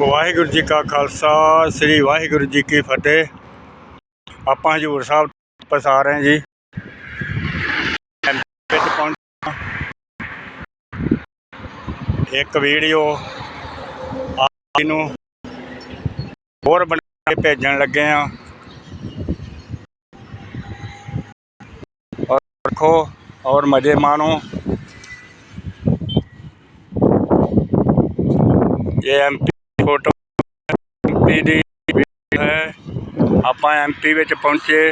ਵਾਹਿਗੁਰੂ ਜੀ ਕਾ ਖਾਲਸਾ, ਸ੍ਰੀ ਵਾਹਿਗੁਰੂ ਜੀ ਕੀ ਫਤਿਹ। ਆਪਾਂ ਹਜੂਰ ਸਾਹਿਬ ਵਾਪਸ ਆ ਰਹੇ ਹਾਂ ਜੀ। ਵਿੱਚ ਪਹੁੰਚੇ ਇੱਕ ਵੀਡੀਓ ਆਪ ਨੂੰ ਹੋਰ ਬਣਾ ਕੇ ਭੇਜਣ ਲੱਗੇ ਆ ਔਰ ਰੱਖੋ, ਔਰ ਮਜ਼ੇ ਮਾਣੋ। ਇਹ ਐਮਪੀ ਫੋਟੋ ਐਮਪੀ ਦੀ ਵੀਡੀਓ ਹੈ। ਆਪਾਂ ਐਮਪੀ ਵਿੱਚ ਪਹੁੰਚੇ।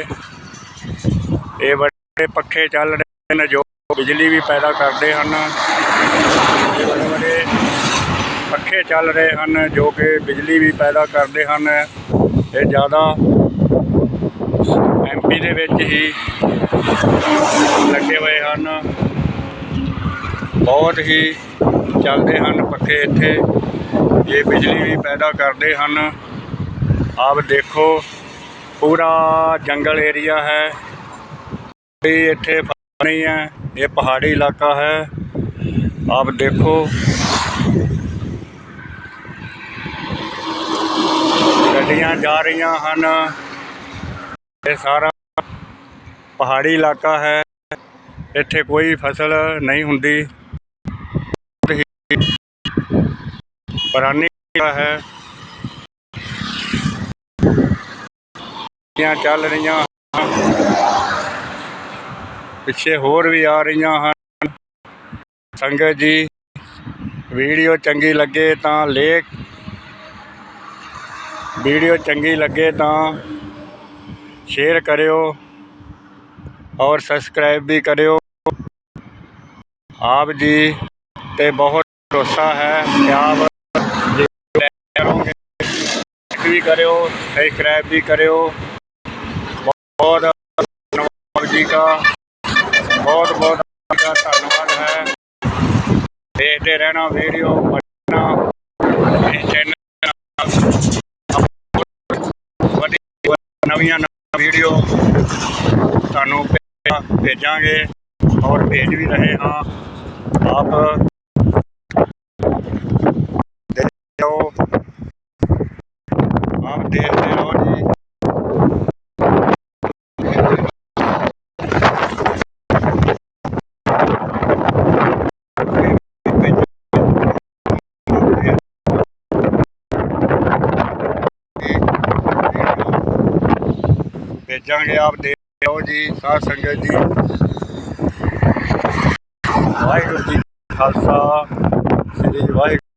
ਇਹ ਵੱਡੇ ਪੱਖੇ ਚੱਲ ਰਹੇ ਨੇ ਜੋ ਬਿਜਲੀ ਵੀ ਪੈਦਾ ਕਰਦੇ ਹਨ। ਇਹ ਵੱਡੇ ਵੱਡੇ ਪੱਖੇ ਚੱਲ ਰਹੇ ਹਨ ਜੋ ਕਿ ਬਿਜਲੀ ਵੀ ਪੈਦਾ ਕਰਦੇ ਹਨ। ਇਹ ਜ਼ਿਆਦਾ ਐਮਪੀ ਦੇ ਵਿੱਚ ਹੀ ਲੱਗੇ ਹੋਏ ਹਨ। ਬਹੁਤ ਹੀ ਚੱਲਦੇ ਹਨ ਪੱਖੇ ਇੱਥੇ। ਇਹ ਬਿਜਲੀ ਵੀ ਪੈਦਾ ਕਰਦੇ ਹਨ, ਆਪ ਦੇਖੋ, ਪੂਰਾ ਜੰਗਲ ਏਰੀਆ ਹੈ। ਕੋਈ ਇੱਥੇ ਫਸਲ ਨਹੀਂ ਹੈ, ਇਹ ਪਹਾੜੀ ਇਲਾਕਾ ਹੈ। ਆਪ ਦੇਖੋ। ਗੱਡੀਆਂ ਜਾ ਰਹੀਆਂ ਹਨ। ਇਹ ਸਾਰਾ ਪਹਾੜੀ ਇਲਾਕਾ ਹੈ। ਇੱਥੇ ਕੋਈ ਫਸਲ ਨਹੀਂ ਹੁੰਦੀ ਬਹੁਤ ਹੀ ਪੁਰਾਣੀ ਹੈ। ਗੱਡੀਆਂ ਚੱਲ ਰਹੀਆਂ ਪਿੱਛੇ ਹੋਰ ਵੀ ਆ ਰਹੀਆਂ ਹਨ। ਸੰਗਤ ਜੀ, ਵੀਡੀਓ ਚੰਗੀ ਲੱਗੇ ਤਾਂ ਲੇਖ। ਵੀਡੀਓ ਚੰਗੀ ਲੱਗੇ ਤਾਂ ਸ਼ੇਅਰ ਕਰਿਓ ਔਰ ਸਬਸਕ੍ਰਾਈਬ ਵੀ ਕਰਿਓ। ਆਪ ਜੀ ਤੇ ਬਹੁਤ ਭਰੋਸਾ ਹੈ ਕਿ ਆਪ ਕਰੋਗੇ। ਵੀ ਕਰਿਓ ਸਬਸਕ੍ਰਾਈਬ ਵੀ ਕਰਿਓ। ਬਹੁਤ ਧੰਨਵਾਦ ਜੀ ਦਾ। ਬਹੁਤ ਬਹੁਤ ਦਾ ਧੰਨਵਾਦ ਹੈ। ਦੇਖਦੇ ਰਹਿਣਾ ਵੀਡੀਓ ਬਣਨਾ ਨਵੀਆਂ ਨਵੀਆਂ ਵੀਡੀਓ ਤੁਹਾਨੂੰ ਭੇਜਾਂਗੇ। ਔਰ ਭੇਜ ਵੀ ਰਹੇ ਹਾਂ। ਆਪ ਦੇਖਦੇ ਰਹੋ ਆਪ ਦੇਖਦੇ ਰਹੋ ਜੀ ਭੇਜਾਂਗੇ ਆਪ ਦੇਖਦੇ ਰਹੋ ਜੀ ਸਾਧ ਸੰਗਤ ਜੀ। ਵਾਹਿਗੁਰੂ ਜੀ ਖਾਲਸਾ। ਸ੍ਰੀ ਵਾਹਿਗੁਰੂ